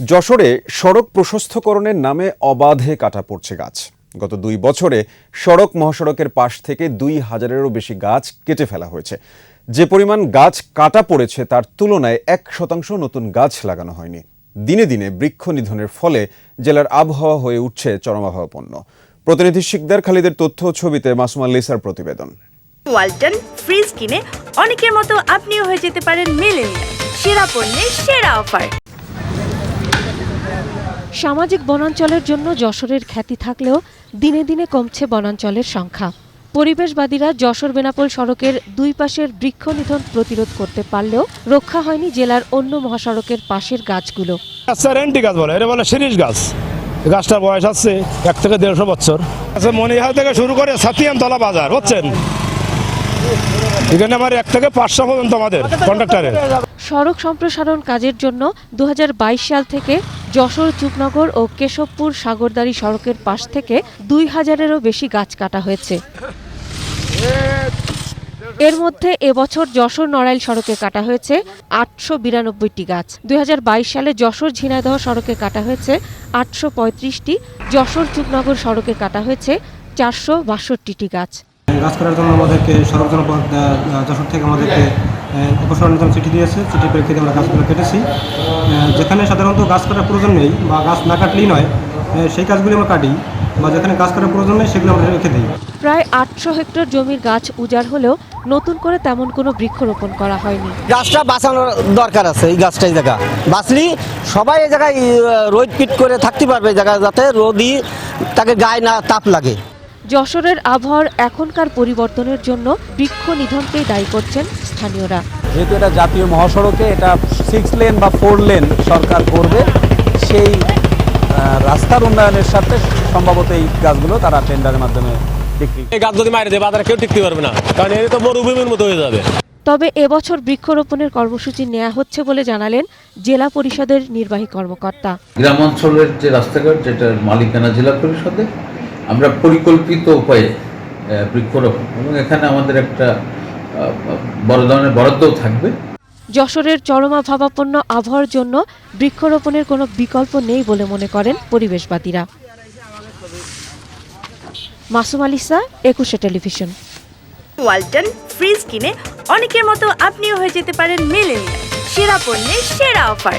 যশোরে সড়ক প্রশস্তকরণের নামে অবাধে কাটা পড়ছে গাছ। গত দুই বছরে সড়ক মহাসড়কের পাশ থেকে দুই হাজারেরও বেশি গাছ কেটে ফেলা হয়েছে। যে পরিমাণ গাছ কাটা পড়েছে তার তুলনায় এক শতাংশ নতুন গাছ লাগানো হয়নি। দিনে দিনে বৃক্ষ নিধনের ফলে জেলার আবহাওয়া হয়ে উঠছে চরমাভাবাপন্ন প্রতিনিধি শিকদার খালিদের তথ্য ছবিতে মাসুমা লিসার প্রতিবেদন। ওয়ালটন ফ্রিজ কিনে অনেকের মতো আপনিও হয়ে যেতে পারেন মেলেনিয়া সেরা পণ্যের সেরা অফার। সামাজিক বনাঞ্চলের জন্য যশোরের খ্যাতি থাকলেও দিনে দিনে কমছে বনাঞ্চলের সংখ্যা। পরিবেশবাদীরা যশোর বেনাপোল সড়কের দুই পাশের বৃক্ষ নিধন প্রতিরোধ করতে পারলেও রক্ষা হয়নি জেলার অন্য মহাসড়কের পাশের গাছগুলো। আচ্ছা রেন্টি গাছ বলে এটা বলে শিরিষ গাছ। গাছটার বয়স আছে এক থেকে দেড়শো বছর। আচ্ছা মনিহাল থেকে শুরু করে সাতিয়ান তলা বাজার বুঝছেন? এখানে আমার এক থেকে পাঁচশো পর্যন্ত আমাদের কন্ট্রাক্টারের সড়ক সম্প্রসারণ কাজের জন্য দু হাজার বাইশ সাল থেকে যশোর চুকনগর ও কেশবপুর সাগরদারি সড়কের পাশ থেকে দুই হাজারেরও বেশি গাছ কাটা হয়েছে। এর মধ্যে এবছর যশোর নড়াইল সড়কে কাটা হয়েছে আটশো বিরানব্বইটি গাছ। দু হাজার বাইশ সালে যশোর ঝিনাইদহ সড়কে কাটা হয়েছে আটশো পঁয়ত্রিশটি, যশোর চুকনগর সড়কে কাটা হয়েছে চারশো বাষট্টিটি গাছ। গাছ কাটার জন্য আমাদেরকে সড়ক যশোর থেকে আমাদেরকে জন্য চিঠি দিয়েছে। চিঠির প্রেক্ষিতে আমরা গাছগুলো কেটেছি। যেখানে সাধারণত গাছ কাটার প্রয়োজন নেই বা গাছ না কাটলেই নয় সেই গাছগুলি আমরা কাটি বা যেখানে গাছ কাটার প্রয়োজন নেই সেগুলো আমরা রেখে দিই। প্রায় আটশো হেক্টর জমির গাছ উজাড় হলেও নতুন করে তেমন কোনো বৃক্ষরোপণ করা হয়নি। গাছটা বাঁচানোর দরকার আছে এই গাছটা এই জায়গা। বাঁচলি সবাই এই জায়গায় রোদ পিট করে থাকতে পারবে এই জায়গায় যাতে রোদই তাকে গায়ে না তাপ লাগে। যশোরের আবহাওয়ার এখনকার পরিবর্তনের জন্য বৃক্ষ নিধনকেই দায়ী করছেন স্থানীয়রা। যেহেতু এটা জাতীয় মহাসড়কে এটা সিক্স লেন বা ফোর লেন সরকার করবে সেই রাস্তার উন্নয়নের সাথে সম্ভবত এই গাছগুলো তারা টেন্ডারের মাধ্যমে এই গাছ যদি মারি দেয় বাজারে কেউ টিকতে পারবে না কারণ এটা তো মরুভূমির মতো হয়ে যাবে। তবে এবছর বৃক্ষরোপণের কর্মসূচি নেওয়া হচ্ছে বলে জানালেন জেলা পরিষদের নির্বাহী কর্মকর্তা। গ্রাম অঞ্চলের যে রাস্তাঘাট যেটার মালিকানা জেলা পরিষদে আমরা পরিকল্পিত উপায়ে বৃক্ষরোপণ এবং এখানে আমাদের একটা বড় ধরনের বরাদ্দও থাকবে। যশোরের চরমাভাবাপন্ন আবহাওয়ার জন্য বৃক্ষরোপণের কোনো বিকল্প নেই বলে মনে করেন পরিবেশবাদীরা। মাসুম আলিসা একুশে টেলিভিশন। ওয়ালটন ফ্রিজ কিনে অনেকের মতো আপনিও হয়ে যেতে পারেন মেলেনিয়া সেরা পণ্যের সেরা অফার।